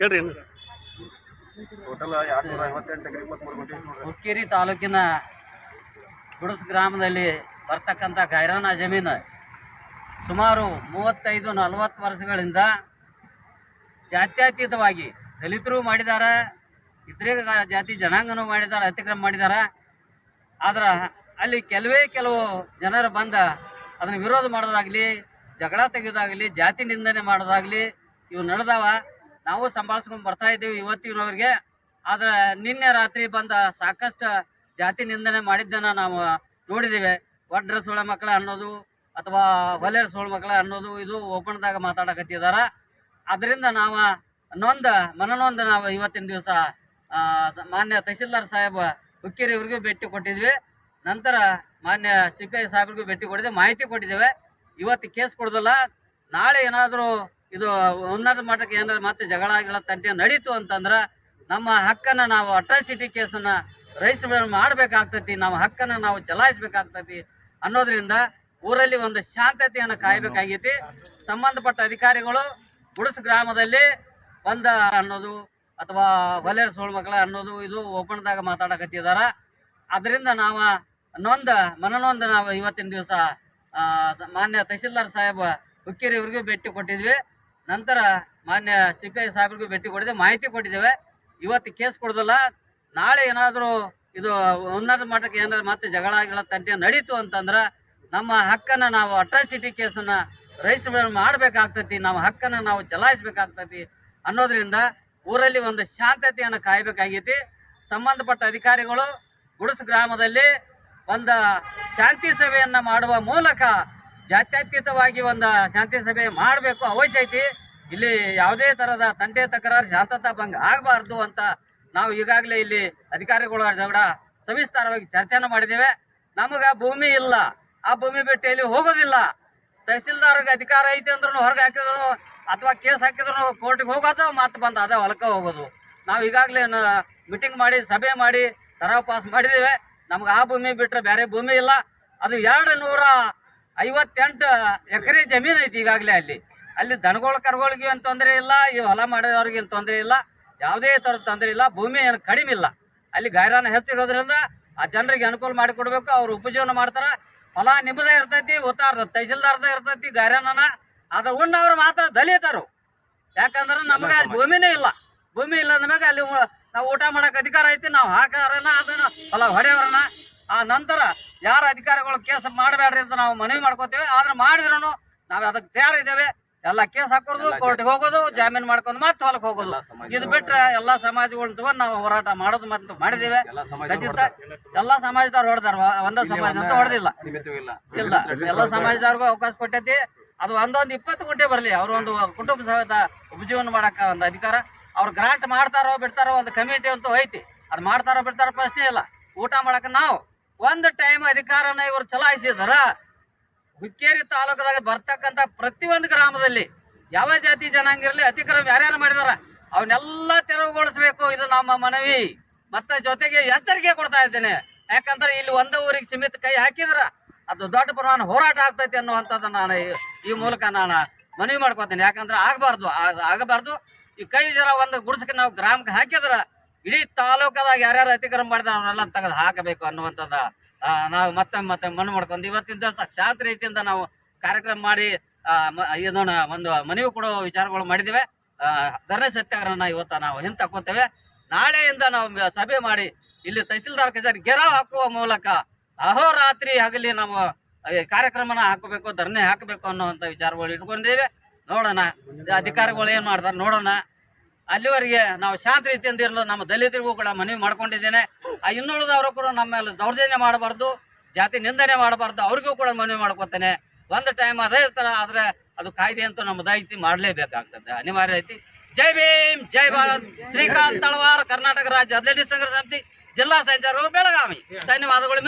ಹೇಳ್ರಿ ಹುಕ್ಕೇರಿ ತಾಲೂಕಿನ ಗುಡಸ್ ಗ್ರಾಮದಲ್ಲಿ ಬರ್ತಕ್ಕಂಥ ಗೈರಾನ ಜಮೀನು ಸುಮಾರು ಮೂವತ್ತೈದು ನಲವತ್ತು ವರ್ಷಗಳಿಂದ ಜಾತ್ಯತೀತವಾಗಿ ದಲಿತರು ಮಾಡಿದ್ದಾರೆ ಇತರೆ ಜಾತಿ ಜನಾಂಗನೂ ಮಾಡಿದ್ದಾರೆ ಅತಿಕ್ರಮ ಮಾಡಿದ್ದಾರೆ. ಆದ್ರೆ ಅಲ್ಲಿ ಕೆಲವೇ ಕೆಲವು ಜನರು ಬಂದ ಅದನ್ನು ವಿರೋಧ ಮಾಡೋದಾಗಲಿ ಜಗಳ ತೆಗೆಯೋದಾಗಲಿ ಜಾತಿ ನಿಂದನೆ ಮಾಡೋದಾಗಲಿ ಇವು ನಡೆದಾವ. ನಾವು ಸಂಭಾಳಿಸ್ಕೊಂಡು ಬರ್ತಾ ಇದ್ದೀವಿ ಇವತ್ತಿರೋರಿಗೆ. ಆದ್ರೆ ನಿನ್ನೆ ರಾತ್ರಿ ಬಂದ ಸಾಕಷ್ಟು ಜಾತಿ ನಿಂದನೆ ಮಾಡಿದ್ದನ್ನು ನಾವು ನೋಡಿದ್ದೀವಿ. ಒಡ್ರ ಸುಳ ಮಕ್ಕಳ ಅನ್ನೋದು ಅಥವಾ ಹೊಲೆರ ಸುಳ ಮಕ್ಕಳ ಅನ್ನೋದು ಇದು ಓಪನ್ದಾಗ ಮಾತಾಡಕತ್ತಿದಾರ. ಅದರಿಂದ ನಾವು ನೊಂದ, ಮನನೊಂದ ನಾವು ಇವತ್ತಿನ ದಿವಸ ಮಾನ್ಯ ತಹಶೀಲ್ದಾರ್ ಸಾಹೇಬ್ ಹುಕ್ಕೇರಿ ಅವ್ರಿಗೂ ಭೇಟಿ ಕೊಟ್ಟಿದ್ವಿ. ನಂತರ ಮಾನ್ಯ ಸಿ ಪಿ ಐ ಸಾಹೇಬ್ರಿಗೂ ಭೇಟಿ ಕೊಟ್ಟಿದ್ದೆ ಮಾಹಿತಿ ಕೊಟ್ಟಿದ್ದೇವೆ. ಇವತ್ತು ಕೇಸ್ ಕೊಡೋದಿಲ್ಲ. ನಾಳೆ ಏನಾದರೂ ಇದು ಉನ್ನತ ಮಟ್ಟಕ್ಕೆ ಏನಾದ್ರು ಮತ್ತೆ ಜಗಳ, ಗಿಗಳ ತಂಟೆ ನಡೀತು ಅಂತಂದ್ರೆ ನಮ್ಮ ಹಕ್ಕನ್ನು ನಾವು ಅಟ್ರಾಸಿಟಿ ಕೇಸನ್ನು ರಜಿಸ್ಟರ್ ಮಾಡಬೇಕಾಗ್ತತಿ, ನಮ್ಮ ಹಕ್ಕನ್ನು ನಾವು ಚಲಾಯಿಸ್ಬೇಕಾಗ್ತೈತಿ ಅನ್ನೋದ್ರಿಂದ ಊರಲ್ಲಿ ಒಂದು ಶಾಂತತೆಯನ್ನು ಕಾಯಬೇಕಾಗೈತಿ. ಸಂಬಂಧಪಟ್ಟ ಅಧಿಕಾರಿಗಳು ಗುಡಸ್ ಗ್ರಾಮದಲ್ಲಿ ಬಂದ ಅನ್ನೋದು ಅಥವಾ ಹೊಲೆರ ಸೋಳ್ ಮಕ್ಕಳ ಅನ್ನೋದು ಇದು ಓಪನ್ದಾಗ ಮಾತಾಡಕತ್ತಿದ್ದಾರೆ ಅದರಿಂದ ನಾವು ನೊಂದ, ಮನನೊಂದ ನಾವು ಇವತ್ತಿನ ದಿವಸ ಮಾನ್ಯ ತಹಶೀಲ್ದಾರ್ ಸಾಹೇಬ ಹುಕ್ಕೇರಿ ಭೇಟಿ ಕೊಟ್ಟಿದ್ವಿ. ನಂತರ ಮಾನ್ಯ ಸಿಪಿಐ ಸಾಹೇಬ್ರಿಗೂ ಭೇಟಿ ಕೊಡಿದೆ ಮಾಹಿತಿ ಕೊಟ್ಟಿದ್ದೇವೆ. ಇವತ್ತು ಕೇಸ್ ಕೊಡೋದಿಲ್ಲ, ನಾಳೆ ಏನಾದರೂ ಇದು ಉನ್ನತ ಮಟ್ಟಕ್ಕೆ ಏನಾದ್ರು ಮತ್ತೆ ಜಗಳ ಆಗಿಲ್ಲ, ತಂಟೆ ನಡೀತು ಅಂತಂದ್ರೆ ನಮ್ಮ ಹಕ್ಕನ್ನು ನಾವು ಅಟ್ರಾಸಿಟಿ ಕೇಸನ್ನು ರಜಿಸ್ಟರ್ ಮಾಡಬೇಕಾಗ್ತತಿ, ನಮ್ಮ ಹಕ್ಕನ್ನು ನಾವು ಚಲಾಯಿಸಬೇಕಾಗ್ತತಿ ಅನ್ನೋದರಿಂದ ಊರಲ್ಲಿ ಒಂದು ಶಾಂತತೆಯನ್ನು ಕಾಯಬೇಕಾಗೈತಿ. ಸಂಬಂಧಪಟ್ಟ ಅಧಿಕಾರಿಗಳು ಗುಡಸ್ ಗ್ರಾಮದಲ್ಲಿ ಒಂದು ಶಾಂತಿ ಸಭೆಯನ್ನು ಮಾಡುವ ಮೂಲಕ ಜಾತ್ಯತೀತವಾಗಿ ಒಂದು ಶಾಂತಿ ಸಭೆ ಮಾಡಬೇಕು ಅವಶ್ಯ ಐತಿ. ಇಲ್ಲಿ ಯಾವುದೇ ಥರದ ತಂಟೆ ತಕರಾರು ಶಾಂತತಾ ಭಂಗ ಆಗಬಾರ್ದು ಅಂತ ನಾವು ಈಗಾಗಲೇ ಇಲ್ಲಿ ಅಧಿಕಾರಿಗಳ ಜಗಳ ಸವಿಸ್ತಾರವಾಗಿ ಚರ್ಚೆನ ಮಾಡಿದ್ದೇವೆ. ನಮಗೆ ಭೂಮಿ ಇಲ್ಲ. ಆ ಭೂಮಿ ಬಿಟ್ಟು ಇಲ್ಲಿ ಹೋಗೋದಿಲ್ಲ. ತಹಸೀಲ್ದಾರ್ಗೆ ಅಧಿಕಾರ ಐತಿ ಅಂದ್ರೂ ಹೊರಗೆ ಹಾಕಿದ್ರು, ಅಥವಾ ಕೇಸ್ ಹಾಕಿದ್ರು, ಕೋರ್ಟಿಗೆ ಹೋಗೋದು, ಮತ್ತೆ ಬಂದು ಅದೇ ಹೊಲಕ್ಕೆ ಹೋಗೋದು. ನಾವು ಈಗಾಗಲೇ ಮೀಟಿಂಗ್ ಮಾಡಿ, ಸಭೆ ಮಾಡಿ, ತರಾವ್ ಪಾಸ್ ಮಾಡಿದ್ದೇವೆ. ನಮ್ಗೆ ಆ ಭೂಮಿ ಬಿಟ್ಟರೆ ಬೇರೆ ಭೂಮಿ ಇಲ್ಲ. ಅದು ಎರಡು ನೂರ ಐವತ್ತೆಂಟು ಎಕರೆ ಜಮೀನು ಐತಿ ಈಗಾಗಲೇ ಅಲ್ಲಿ. ಅಲ್ಲಿ ದನಗಳು ಕರುಗಳಿಗೆ ಏನು ತೊಂದರೆ ಇಲ್ಲ, ಈ ಹೊಲ ಮಾಡಿದವ್ರಿಗೆ ಏನು ತೊಂದರೆ ಇಲ್ಲ, ಯಾವುದೇ ಥರದ ತೊಂದರೆ ಇಲ್ಲ, ಭೂಮಿ ಏನು ಕಡಿಮೆ ಇಲ್ಲ. ಅಲ್ಲಿ ಗಾಯರಾನ ಹೆಚ್ಚಿರೋದ್ರಿಂದ ಆ ಜನರಿಗೆ ಅನುಕೂಲ ಮಾಡಿಕೊಡ್ಬೇಕು ಅವ್ರು ಉಪಜೀವನ ಮಾಡ್ತಾರೆ. ಹೊಲ ನಿಮ್ಮದೇ ಇರ್ತೈತಿ, ಉತ್ತಾರದ, ತಹಸೀಲ್ದಾರ್ದ ಇರ್ತೈತಿ, ಗಾಯರಾನನ. ಅದ್ರ ಉಣ್ಣವ್ರು ಮಾತ್ರ ದಲಿತರು. ಯಾಕಂದ್ರೆ ನಮಗೆ ಅಲ್ಲಿ ಭೂಮಿನೇ ಇಲ್ಲ. ಭೂಮಿ ಇಲ್ಲ ಮೇಲೆ ಅಲ್ಲಿ ನಾವು ಊಟ ಮಾಡೋಕೆ ಅಧಿಕಾರ ಐತಿ, ನಾವು ಹಾಕೋರನ ಅದನ್ನು ಹೊಲ ಹೊಡೆಯವ್ರನ್ನ ಆ ನಂತರ ಯಾರ ಅಧಿಕಾರಿಗಳು ಕೇಸ್ ಮಾಡಬೇಡ್ರಿ ಅಂತ ನಾವು ಮನವಿ ಮಾಡ್ಕೋತೇವೆ. ಆದ್ರೆ ಮಾಡಿದ್ರು ನಾವು ಅದಕ್ಕೆ ತಯಾರಿದ್ದೇವೆ. ಎಲ್ಲ ಕೇಸ್ ಹಾಕೋದು ಕೋರ್ಟ್ಗೆ ಹೋಗೋದು ಜಾಮೀನು ಮಾಡ್ಕೊಂಡು ಮತ್ತೆ ಹೊಲಕ್ಕೆ ಹೋಗೋದು. ಇದು ಬಿಟ್ರೆ ಎಲ್ಲಾ ಸಮಾಜಗಳನ್ನ ತಗೊಂಡು ನಾವು ಹೋರಾಟ ಮಾಡೋದು ಮತ್ತು ಮಾಡಿದ್ದೇವೆ. ಖಚಿತ ಎಲ್ಲ ಸಮಾಜದವ್ರು ಹೊಡೆದಾರ. ಒಂದೇ ಸಮಾಜ ಅಂತ ಹೊಡೆದಿಲ್ಲ. ಇಲ್ಲ. ಎಲ್ಲ ಸಮಾಜದವ್ರಿಗೂ ಅವಕಾಶ ಕೊಟ್ಟೈತಿ. ಅದು ಒಂದೊಂದು ಇಪ್ಪತ್ತು ಗುಂಟೆ ಬರಲಿ. ಅವರು ಒಂದು ಕುಟುಂಬ ಸಮೇತ ಉಪಜೀವನ ಮಾಡಕ್ಕ ಒಂದು ಅಧಿಕಾರ. ಅವ್ರು ಗ್ರಾಂಟ್ ಮಾಡ್ತಾರೋ ಬಿಡ್ತಾರೋ ಒಂದು ಕಮಿಟಿ ಅಂತೂ ಐತಿ. ಅದು ಮಾಡ್ತಾರೋ ಬಿಡ್ತಾರೋ ಪ್ರಶ್ನೆ ಇಲ್ಲ. ಊಟ ಮಾಡಕ್ಕೆ ನಾವು ಒಂದು ಟೈಮ್ ಅಧಿಕಾರನ ಇವರು ಚಲಾಯಿಸಿದಾರ, ಹುಕ್ಕೇರಿ ತಾಲೂಕದಾಗ ಬರ್ತಕ್ಕಂಥ ಪ್ರತಿಯೊಂದು ಗ್ರಾಮದಲ್ಲಿ ಯಾವ ಜಾತಿ ಜನಾಂಗ ಇರಲಿ, ಅತಿಕ್ರಮ ಯಾರ್ಯಾರು ಮಾಡಿದಾರ ಅವನ್ನೆಲ್ಲ ತೆರವುಗೊಳಿಸಬೇಕು, ಇದು ನಮ್ಮ ಮನವಿ. ಮತ್ತೆ ಜೊತೆಗೆ ಎಚ್ಚರಿಕೆ ಕೊಡ್ತಾ ಇದ್ದೇನೆ. ಯಾಕಂದ್ರೆ ಇಲ್ಲಿ ಒಂದು ಊರಿಗೆ ಸೀಮಿತ ಕೈ ಹಾಕಿದ್ರ ಅದು ದೊಡ್ಡ ಪ್ರಮಾಣ ಹೋರಾಟ ಆಗ್ತೈತಿ ಅನ್ನುವಂಥದ್ದು ನಾನು ಈ- ಈ ಮೂಲಕ ನಾನು ಮನವಿ ಮಾಡ್ಕೊತೀನಿ. ಯಾಕಂದ್ರೆ ಆಗಬಾರ್ದು ಆಗಬಾರ್ದು. ಈ ಕೈ ಜರ ಒಂದು ಗುಡಿಸಕ್ಕೆ ನಾವು ಗ್ರಾಮಕ್ಕೆ ಹಾಕಿದ್ರ ಇಡೀ ತಾಲೂಕದಾಗ ಯಾರ್ಯಾರು ಅತಿಕ್ರಮ ಮಾಡಿದ ಅವನ್ನೆಲ್ಲ ತೆಗೆದು ಹಾಕಬೇಕು ಅನ್ನುವಂಥದ್ದು ನಾವು ಮತ್ತೆ ಮತ್ತೆ ಮಣ್ಣು ಮಾಡ್ಕೊಂಡು ಇವತ್ತಿನ ದಿವಸ ಶಾಂತ ರೀತಿಯಿಂದ ನಾವು ಕಾರ್ಯಕ್ರಮ ಮಾಡಿ ಇದನ್ನ ಒಂದು ಮನವಿ ಕೊಡೋ ವಿಚಾರಗಳು ಮಾಡಿದ್ದೇವೆ ಧರಣಿ ಸತ್ಯಾಗ್ರಹನ ಇವತ್ತು ನಾವು ಹಿಂತಕ್ಕೋತೇವೆ ನಾಳೆಯಿಂದ ನಾವು ಸಭೆ ಮಾಡಿ ಇಲ್ಲಿ ತಹಸೀಲ್ದಾರ್ ಕಚೇರಿ ಗೆರಾವ್ ಹಾಕುವ ಮೂಲಕ ಅಹೋರಾತ್ರಿ ಹಗಲಿ ನಾವು ಕಾರ್ಯಕ್ರಮನ ಹಾಕಬೇಕು, ಧರಣಿ ಹಾಕಬೇಕು ಅನ್ನುವಂಥ ವಿಚಾರಗಳು ಇಟ್ಕೊಂಡಿದ್ದೇವೆ. ನೋಡೋಣ, ಅಧಿಕಾರಿಗಳು ಏನು ಮಾಡ್ತಾರೆ ನೋಡೋಣ. ಅಲ್ಲಿವರೆಗೆ ನಾವು ಶಾಂತ ರೀತಿಯಿಂದ ಇರಲು ನಮ್ಮ ದಲಿತರಿಗೂ ಕೂಡ ಮನವಿ ಮಾಡ್ಕೊಂಡಿದ್ದೇನೆ. ಆ ಇನ್ನುಳಿದವರು ಕೂಡ ನಮ್ಮ ಮೇಲೆ ದೌರ್ಜನ್ಯ ಮಾಡಬಾರ್ದು, ಜಾತಿ ನಿಂದನೆ ಮಾಡಬಾರ್ದು, ಅವ್ರಿಗೂ ಕೂಡ ಮನವಿ ಮಾಡ್ಕೊತೇನೆ. ಒಂದು ಟೈಮ್ ಅದೇ ಥರ ಆದರೆ ಅದು ಕಾಯ್ದೆ ಅಂತೂ ನಮ್ಮ ದೈತಿ ಮಾಡಲೇಬೇಕಾಗ್ತದೆ. ಅನಿವಾರ್ಯ ಐತಿ. ಜೈ ಭೀಮ್, ಜೈ ಭಾರತ್. ಶ್ರೀಕಾಂತ್ ತಳವಾರ, ಕರ್ನಾಟಕ ರಾಜ್ಯ ಅಧ್ಯಕ್ಷ ಸಂಘ ಸಮಿತಿ, ಜಿಲ್ಲಾ ಸಂಚಾರ ಬೆಳಗಾವಿ. ಧನ್ಯವಾದಗಳು.